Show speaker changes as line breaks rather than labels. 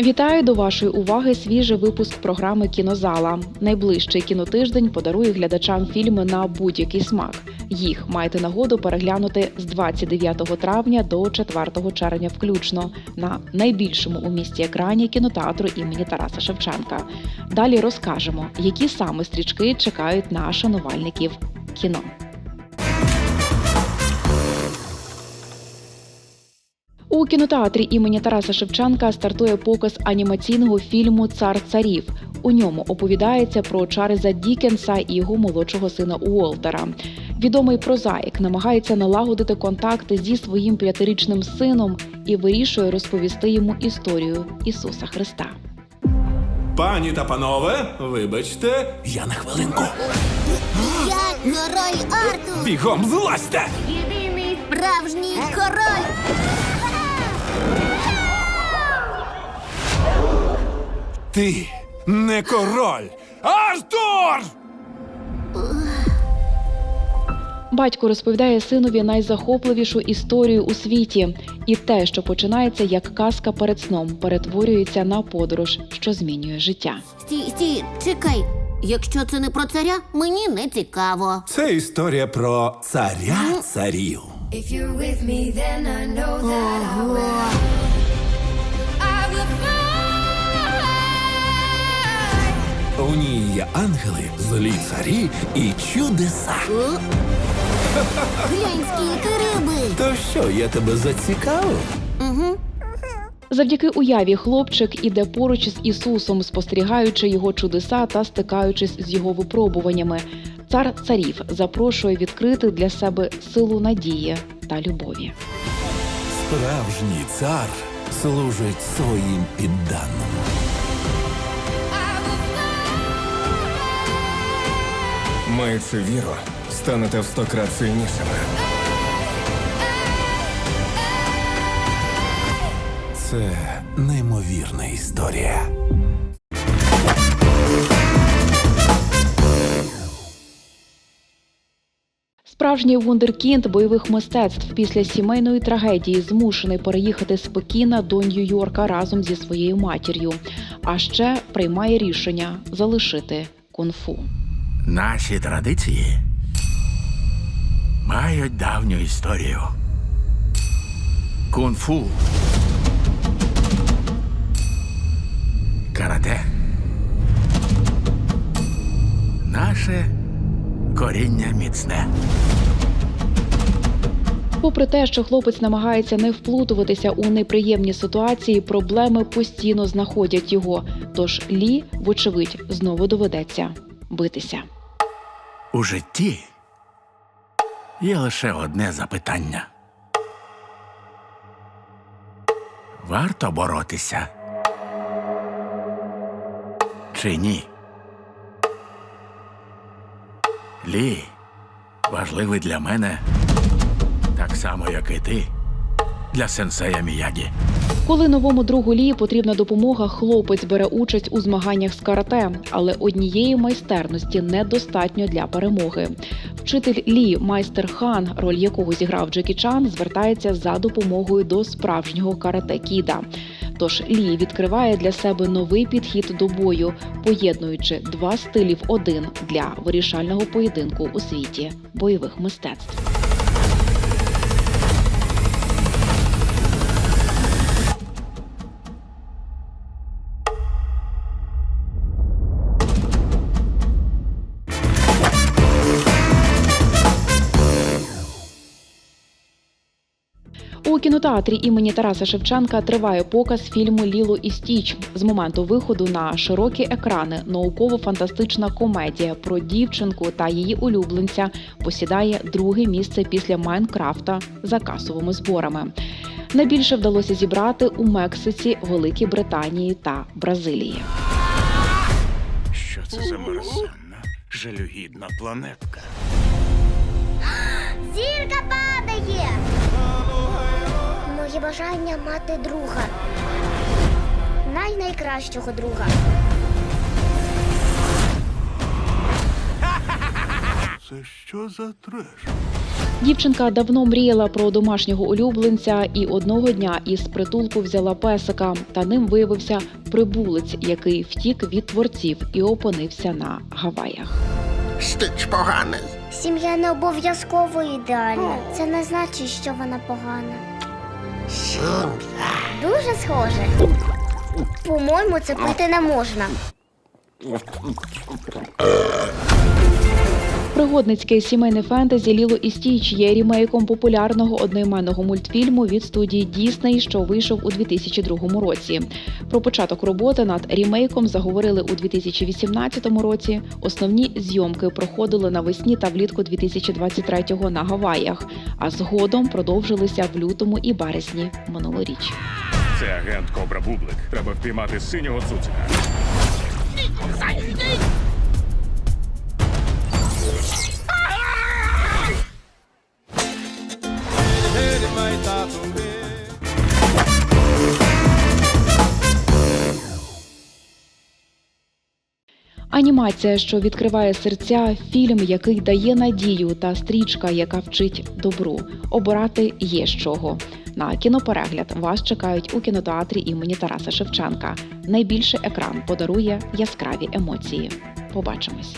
Вітаю до вашої уваги свіжий випуск програми Кінозала. Найближчий кінотиждень подарує глядачам фільми на будь-який смак. Їх маєте нагоду переглянути з 29 травня до 4 червня включно на найбільшому у місті екрані кінотеатру імені Тараса Шевченка. Далі розкажемо, які саме стрічки чекають на шанувальників кіно. У кінотеатрі імені Тараса Шевченка стартує показ анімаційного фільму Цар царів. У ньому оповідається про Чарльза Дікенса і його молодшого сина Уолтера. Відомий прозаїк намагається налагодити контакти зі своїм п'ятирічним сином і вирішує розповісти йому історію Ісуса Христа.
Пані та панове, вибачте, я на хвилинку.
Я король Артур!
Бігом злазьте!
Єдиний справжній король!
Ти не король! Артур!
Батько розповідає синові найзахопливішу історію у світі, і те, що починається як казка перед сном, перетворюється на подорож, що змінює життя.
Стій, стій, чекай. Якщо це не про царя, мені не цікаво.
Це історія про царя царів.
If you're with me, then I know that I will. I will fly.
У ній є ангели, злі царі і чудеса.
О? Глянь, скільки риби!
То що, я тебе зацікавив?
Завдяки уяві хлопчик іде поруч з Ісусом, спостерігаючи його чудеса та стикаючись з його випробуваннями. Цар царів запрошує відкрити для себе силу надії та любові.
Справжній цар служить своїм підданим.
Маючи віру, станете в сто крат сильнішими.
Це неймовірна історія.
Справжній вундеркінд бойових мистецтв після сімейної трагедії змушений переїхати з Пекіна до Нью-Йорка разом зі своєю матір'ю. А ще приймає рішення залишити кунг-фу.
Наші традиції мають давню історію. Кунг-фу. Карате. Наше коріння міцне.
Попри те, що хлопець намагається не вплутуватися у неприємні ситуації, проблеми постійно знаходять його. Тож Лі, вочевидь, знову доведеться битися.
У житті є лише одне запитання. Варто боротися? Чи ні? Лі важливий для мене так само, як і ти для сенсея Міягі.
Коли новому другу Лі потрібна допомога, хлопець бере участь у змаганнях з карате, але однієї майстерності недостатньо для перемоги. Вчитель Лі, майстер хан, роль якого зіграв Джекі Чан, звертається за допомогою до справжнього карате кіда. Тож Лі відкриває для себе новий підхід до бою, поєднуючи два стилі в один для вирішального поєдинку у світі бойових мистецтв. У кінотеатрі імені Тараса Шевченка триває показ фільму Ліло і Стіч. З моменту виходу на широкі екрани науково-фантастична комедія про дівчинку та її улюбленця посідає друге місце після Майнкрафта за касовими зборами. Найбільше вдалося зібрати у Мексиці, Великій Британії та Бразилії.
Що це за мерзенна, жалюгідна планетка?
Зірка падає! Моє бажання мати друга. Най-найкращого друга.
Це що за треш?
Дівчинка давно мріяла про домашнього улюбленця і одного дня із притулку взяла песика. Та ним виявився прибулець, який втік від творців і опинився на Гаваях.
Стич поганий.
Сім'я не обов'язково ідеальна. Це не значить, що вона погана. Дуже схоже. По-моєму, це пити не можна.
Пригодницьке сімейне фентезі Ліло і Стіч є рімейком популярного одноіменного мультфільму від студії Дісней, що вийшов у 2002 році. Про початок роботи над рімейком заговорили у 2018 році. Основні зйомки проходили навесні та влітку 2023-го на Гаваях, а згодом продовжилися в лютому і березні минулоріч.
Це агент Кобра Бублик. Треба впіймати синього цуцика.
Анімація, що відкриває серця, фільм, який дає надію, та стрічка, яка вчить добру. Обирати є з чого. На кіноперегляд вас чекають у кінотеатрі імені Тараса Шевченка. Найбільший екран подарує яскраві емоції. Побачимось.